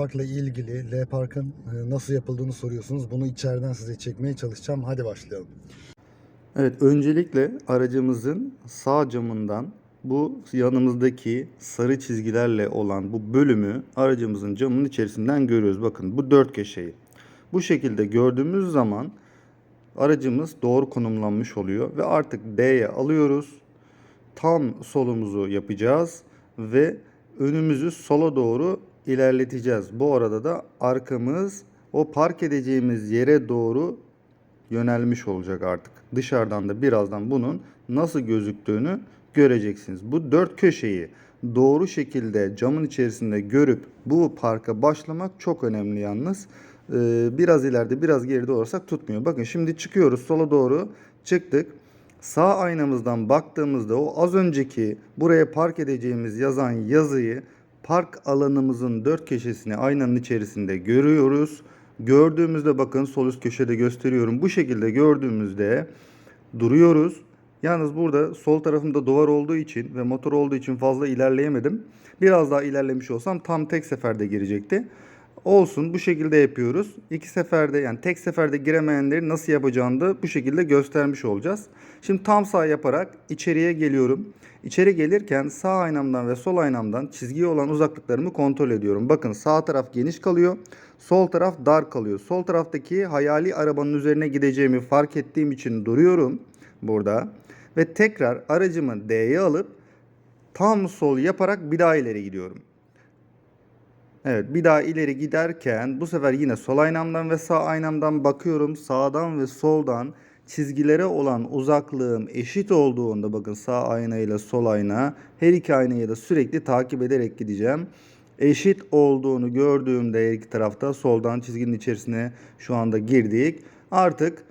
Parkla ilgili L Park'ın e, nasıl yapıldığını soruyorsunuz. Bunu içeriden size çekmeye çalışacağım. Hadi başlayalım. Evet, öncelikle aracımızın sağ camından bu yanımızdaki sarı çizgilerle olan bu bölümü aracımızın camının içerisinden görüyoruz. Bakın bu dört köşeyi. Bu şekilde gördüğümüz zaman aracımız doğru konumlanmış oluyor ve artık D'ye alıyoruz. Tam solumuzu yapacağız ve önümüzü sola doğru ilerleteceğiz. Bu arada da arkamız o park edeceğimiz yere doğru yönelmiş olacak artık. Dışarıdan da birazdan bunun nasıl gözüktüğünü göreceksiniz. Bu dört köşeyi doğru şekilde camın içerisinde görüp bu parka başlamak çok önemli yalnız. Ee, biraz ileride biraz geride olursak tutmuyor. Bakın şimdi çıkıyoruz sola doğru çıktık. Sağ aynamızdan baktığımızda o az önceki buraya park edeceğimiz yazan yazıyı park alanımızın dört köşesini aynanın içerisinde görüyoruz. Gördüğümüzde bakın sol üst köşede gösteriyorum. Bu şekilde gördüğümüzde duruyoruz. Yalnız burada sol tarafımda duvar olduğu için ve motor olduğu için fazla ilerleyemedim. Biraz daha ilerlemiş olsam tam tek seferde girecekti. Olsun bu şekilde yapıyoruz. İki seferde yani tek seferde giremeyenleri nasıl yapacağını da bu şekilde göstermiş olacağız. Şimdi tam sağ yaparak içeriye geliyorum. İçeri gelirken sağ aynamdan ve sol aynamdan çizgiye olan uzaklıklarımı kontrol ediyorum. Bakın sağ taraf geniş kalıyor. Sol taraf dar kalıyor. Sol taraftaki hayali arabanın üzerine gideceğimi fark ettiğim için duruyorum burada. Ve tekrar aracımı D'ye alıp tam sol yaparak bir daha ileri gidiyorum. Evet bir daha ileri giderken bu sefer yine sol aynamdan ve sağ aynamdan bakıyorum. Sağdan ve soldan çizgilere olan uzaklığım eşit olduğunda bakın sağ ayna ile sol ayna her iki aynayı da sürekli takip ederek gideceğim. Eşit olduğunu gördüğümde her iki tarafta soldan çizginin içerisine şu anda girdik. Artık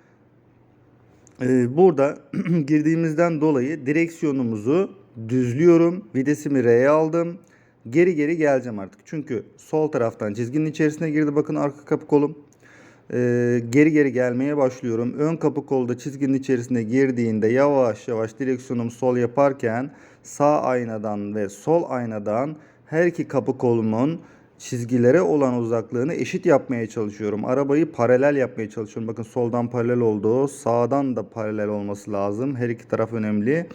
ee, burada girdiğimizden dolayı direksiyonumuzu düzlüyorum. Vitesimi R'ye aldım. Geri geri geleceğim artık. Çünkü sol taraftan çizginin içerisine girdi. Bakın arka kapı kolum. Ee, geri geri gelmeye başlıyorum. Ön kapı kolda çizginin içerisine girdiğinde yavaş yavaş direksiyonumu sol yaparken sağ aynadan ve sol aynadan her iki kapı kolumun çizgilere olan uzaklığını eşit yapmaya çalışıyorum. Arabayı paralel yapmaya çalışıyorum. Bakın soldan paralel olduğu, sağdan da paralel olması lazım. Her iki taraf önemli.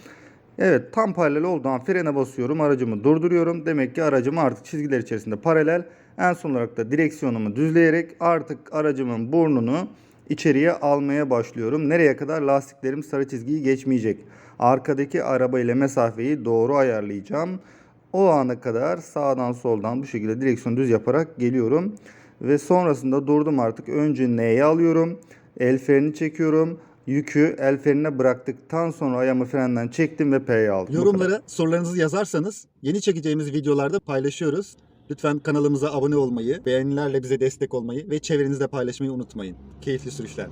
Evet tam paralel olduğu an frene basıyorum. Aracımı durduruyorum. Demek ki aracım artık çizgiler içerisinde paralel. En son olarak da direksiyonumu düzleyerek artık aracımın burnunu içeriye almaya başlıyorum. Nereye kadar lastiklerim sarı çizgiyi geçmeyecek. Arkadaki araba ile mesafeyi doğru ayarlayacağım. O ana kadar sağdan soldan bu şekilde direksiyonu düz yaparak geliyorum. Ve sonrasında durdum artık. Önce N'ye alıyorum. El freni çekiyorum yükü el frenine bıraktıktan sonra ayağımı frenden çektim ve P'ye aldım. Yorumlara sorularınızı yazarsanız yeni çekeceğimiz videolarda paylaşıyoruz. Lütfen kanalımıza abone olmayı, beğenilerle bize destek olmayı ve çevrenizde paylaşmayı unutmayın. Keyifli sürüşler.